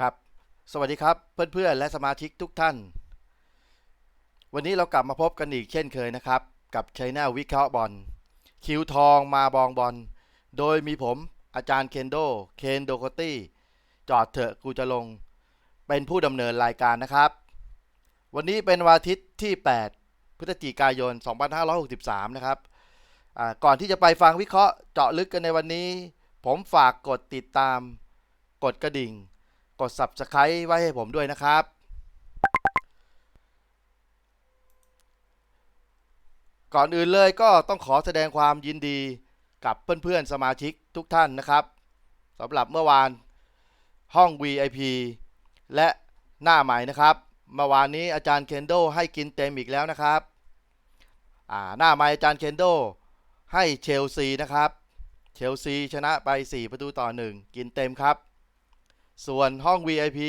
ครับ สวัสดีครับเพื่อนๆ และสมาชิกทุกท่าน วันนี้เรากลับมาพบกันอีกเช่นเคยนะครับ กับชัยนาวิเคราะห์บอล คิวทองมาบองบอล โดยมีผมอาจารย์เคนโด เคนโดโคตี้ จอดเถอะกูจะลง เป็นผู้ดำเนินรายการนะครับ วันนี้เป็นวันอาทิตย์ที่ 8 พฤศจิกายน 2563 นะครับก่อนที่จะไปฟังวิเคราะห์เจาะลึกกันในวันนี้ ผมฝากกดติดตาม กดกระดิ่ง ด Subscribe ไว้ให้ผมด้วยนะครับ ก่อนอื่นเลยก็ต้องขอแสดงความยินดีกับเพื่อนๆสมาชิกทุกท่านนะครับสำหรับเมื่อวานห้อง VIP และหน้าใหม่นะครับเมื่อวานนี้อาจารย์เคนโดให้กินเต็มอีกแล้วนะครับหน้าใหม่อาจารย์เคนโดให้เชลซีนะครับ เชลซีชนะไป 4 ประตูต่อ 1 กินเต็มครับ ส่วนห้อง VIP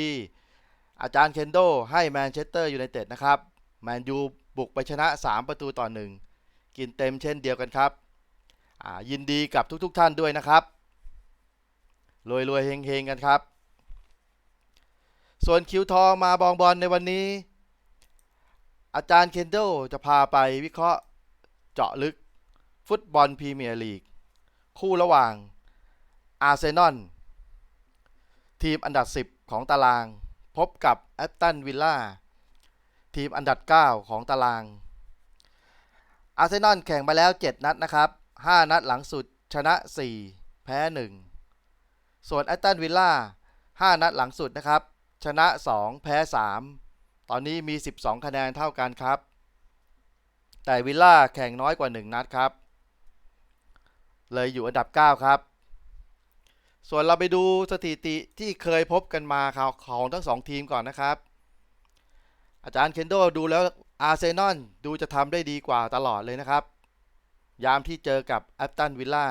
อาจารย์เคนโดให้แมนเชสเตอร์ยูไนเต็ดนะครับ แมนยูบุกไปชนะ 3 ประตูต่อ 1 กินเต็มเช่นเดียวกันครับ ยินดีกับทุกๆทท่านด้วยนะครับ รวยรวยๆเฮงเฮงๆกันครับ ส่วนคิวทองมาบองบอลในวันนี้ อาจารย์เคนโดจะพาไปวิเคราะห์เจาะลึก ฟุตบอลพรีเมียร์ลีก คู่ระหว่างอาร์เซนอล ทีมอันดับ 10 ของตาราง พบกับแอตตันวิลล่าทีมอันดับ 9 ของตาราง อาร์เซนอลแข่งมาแล้ว 7 นัดนะครับ 5 นัดหลังสุดชนะ 4 แพ้ 1 ส่วนแอตตันวิลล่า 5 นัดหลังสุดนะครับ ชนะ 2 แพ้ 3 ตอนนี้มี 12 คะแนนเท่ากันครับ แต่วิลล่าแข่งน้อยกว่า 1 นัดครับ เลยอยู่อันดับ 9 ครับ ส่วนเราไปดูสถิติที่เคยพบกันมาของของทั้งสองทีมก่อนนะครับ อาจารย์เคนโดดูแล้วอาร์เซนอลดูจะทำได้ดีกว่าตลอดเลยนะครับ ยามที่เจอกับแอตตันวิลล่า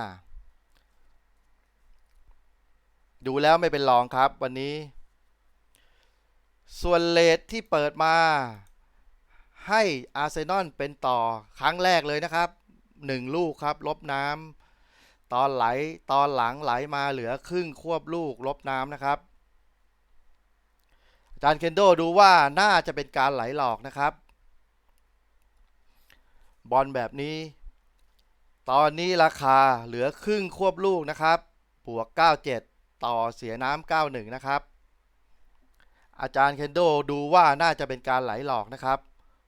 ดูแล้วไม่เป็นรองครับวันนี้ ส่วนเลทที่เปิดมา ให้อาร์เซนอลเป็นต่อครั้งแรกเลยนะครับ 1 ลูกครับ ลบน้ำ ตอนไหลตอนหลังไหลมาเหลือครึ่งควบลูกลบน้ำนะครับอาจารย์เคนโดดูว่าน่าจะเป็นการไหลหลอกนะครับ บอลแบบนี้ ตอนนี้ราคาเหลือครึ่งควบลูกนะครับบวก 97 ต่อเสียน้ำ91 นะครับ อาจารย์เคนโดดูว่าน่าจะเป็นการไหลหลอกนะครับ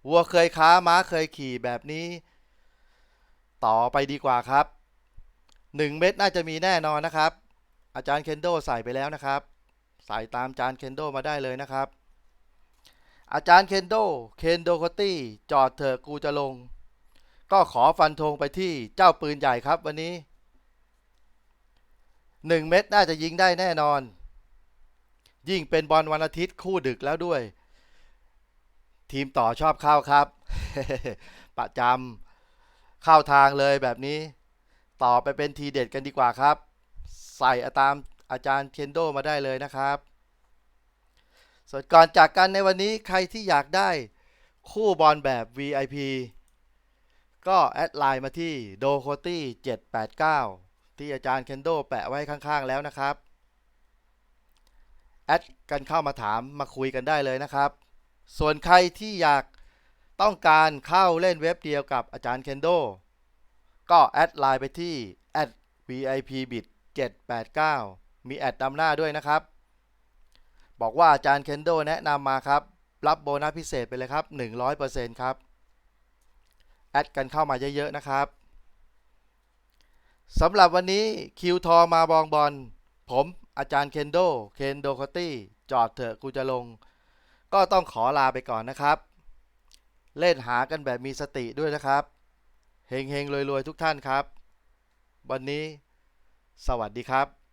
วัวเคยค้าม้าเคยขี่แบบนี้ ต่อไปดีกว่าครับ 1 เม็ดน่าจะมีแน่นอนนะครับ อาจารย์เคนโดใส่ไปแล้วนะครับ ใส่ตามอาจารย์เคนโดมาได้เลยนะครับ อาจารย์เคนโดเคนโดโคตี้จอดเถอะกูจะลง ก็ขอฟันธงไปที่เจ้าปืนใหญ่ครับวันนี้ 1 เม็ดน่าจะยิงได้แน่นอน ยิ่งเป็นบอลวันอาทิตย์คู่ดึกแล้วด้วย ทีมต่อชอบเข้าครับ ประจำเข้าทางเลยแบบนี้ ต่อไปเป็นทีเด็ดกันดีกว่าครับ ใส่ตามอาจารย์เคนโดมาได้เลยนะครับ ส่วนก่อนจากกันในวันนี้ใครที่อยากได้คู่บอลแบบ VIP ก็แอดไลน์มาที่ d o c o t y 789 ที่อาจารย์เคนโดแปะไว้ข้างๆแล้วนะครับ แอดกันเข้ามาถามมาคุยกันได้เลยนะครับ ส่วนใครที่อยากต้องการเข้าเล่นเว็บเดียวกับอาจารย์เคนโด ก็แอดไลน์ไปที่ @vipbit 789 มีแอดนำหน้าด้วยนะครับ บอกว่าอาจารย์เคนโดแนะนำมาครับ รับโบนัสพิเศษไปเลยครับ 100%ครับ แอดกันเข้ามาเยอะๆนะครับสำหรับวันนี้คิวทอมาบองบอล ผมอาจารย์เคนโด เคนโดคอตตี้ จอดเถอะกูจะลง ก็ต้องขอลาไปก่อนนะครับ เล่นหากันแบบมีสติด้วยนะครับ เฮงเฮงรวยรวยทุกท่านครับ วันนี้สวัสดีครับ